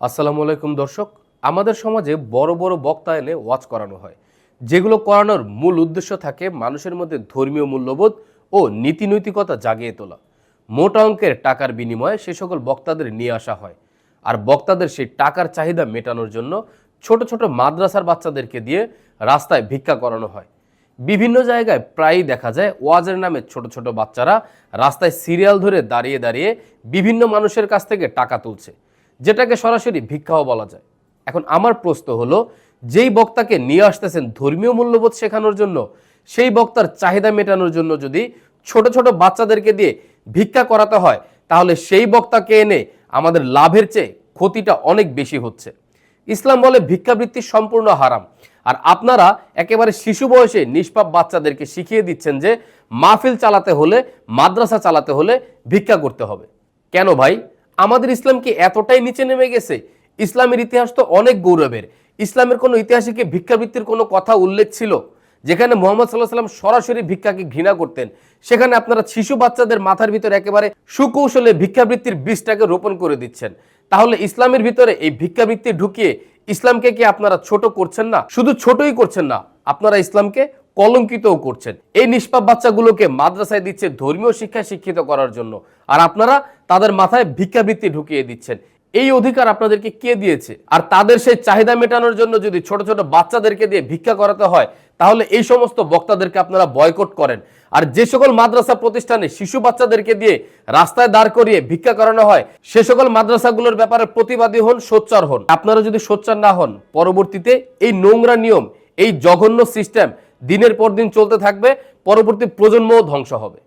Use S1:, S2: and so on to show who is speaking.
S1: আসসালামু আলাইকুম দর্শক। আমাদের সমাজে বড় বড় বক্তা এনে ওয়াজ করানো হয়। যেগুলো করানোর মূল উদ্দেশ্য থাকে মানুষের মধ্যে ধর্মীয় মূল্যবোধ ও নীতিনৈতিকতা জাগিয়ে তোলা। মোটা অঙ্কের টাকার বিনিময়ে সে সকল বক্তাদের নিয়ে আসা হয়। আর বক্তাদের সেই টাকার চাহিদা মেটানোর জন্য ছোট ছোট মাদ্রাসার বাচ্চাদেরকে দিয়ে রাস্তায় ভিক্ষা করানো হয়। বিভিন্ন জায়গায় প্রায়ই দেখা যায় ওয়াজের নামে ছোট ছোট বাচ্চারা রাস্তায় সিরিয়াল ধরে দাঁড়িয়ে দাঁড়িয়ে বিভিন্ন মানুষের কাছ থেকে টাকা তুলছে। যেটাকে সরাসরি ভিক্ষাও বলা যায়। এখন আমার প্রশ্ন হলো, যেই বক্তাকে নিয়ে আসতেছেন ধর্মীয় মূল্যবোধ শেখানোর জন্য, সেই বক্তার চাহিদা মেটানোর জন্য যদি ছোট ছোট বাচ্চাদেরকে দিয়ে ভিক্ষা করাতে হয়, তাহলে সেই বক্তাকে এনে আমাদের লাভের চেয়ে ক্ষতিটা অনেক বেশি হচ্ছে। ইসলাম বলে ভিক্ষাবৃত্তি সম্পূর্ণ হারাম। আর আপনারা একেবারে শিশু বয়সে নিষ্পাপ বাচ্চাদেরকে শিখিয়ে দিচ্ছেন যে, মাহফিল চালাতে হলে, মাদ্রাসা চালাতে হলে ভিক্ষা করতে হবে। কেন ভাই? আমাদের ইসলাম কি এতটাই নিচে নেমে গেছে, ইসলামের ইতিহাস তো অনেক গৌরবের। ইসলামের কোনো ইতিহাসে কি ভিক্ষাবৃত্তির কোনো কথা উল্লেখ ছিল? যেখানে মোহাম্মদ সাল্লাহ সাল্লাম সরাসরি ভিক্ষাকে ঘৃণা করতেন, সেখানে আপনারা শিশু বাচ্চাদের মাথার ভিতরে একেবারে সুকৌশলে ভিক্ষাবৃত্তির বীজটাকে রোপণ করে দিচ্ছেন। তাহলে ইসলামের ভিতরে এই ভিক্ষাবৃত্তি ঢুকিয়ে ইসলামকে কি আপনারা ছোট করছেন না? শুধু ছোটই করছেন না, আপনারা ইসলামকে কলঙ্কিতও করছেন। এই নিষ্পাপ বাচ্চাগুলোকে মাদ্রাসায় দিচ্ছে ধর্মীয় শিক্ষা শিক্ষিত করার জন্য। আর আপনারা তাদের মাথায় ভিক্ষাবৃত্তি ঢুকিয়ে দিচ্ছেন। এই অধিকার আপনাদেরকে কে দিয়েছে? আর তাদের সেই চাহিদা মেটানোর জন্য যদি ছোট ছোট বাচ্চাদেরকে দিয়ে ভিক্ষা করাতে হয়, তাহলে এই সমস্ত বক্তাদেরকে আপনারা বয়কট করেন। আর যে সকল মাদ্রাসা প্রতিষ্ঠানে শিশু বাচ্চাদেরকে দিয়ে রাস্তায় দাঁড় করিয়ে ভিক্ষা করানো হয়, সে সকল মাদ্রাসাগুলোর ব্যাপারে প্রতিবাদী হন, সোচ্চার হন। আপনারা যদি সোচ্চার না হন, পরবর্তীতে এই নোংরা নিয়ম, এই জঘন্য সিস্টেম দিনের পর দিন চলতে থাকবে পরবর্তী প্রজন্মও ধ্বংস হবে।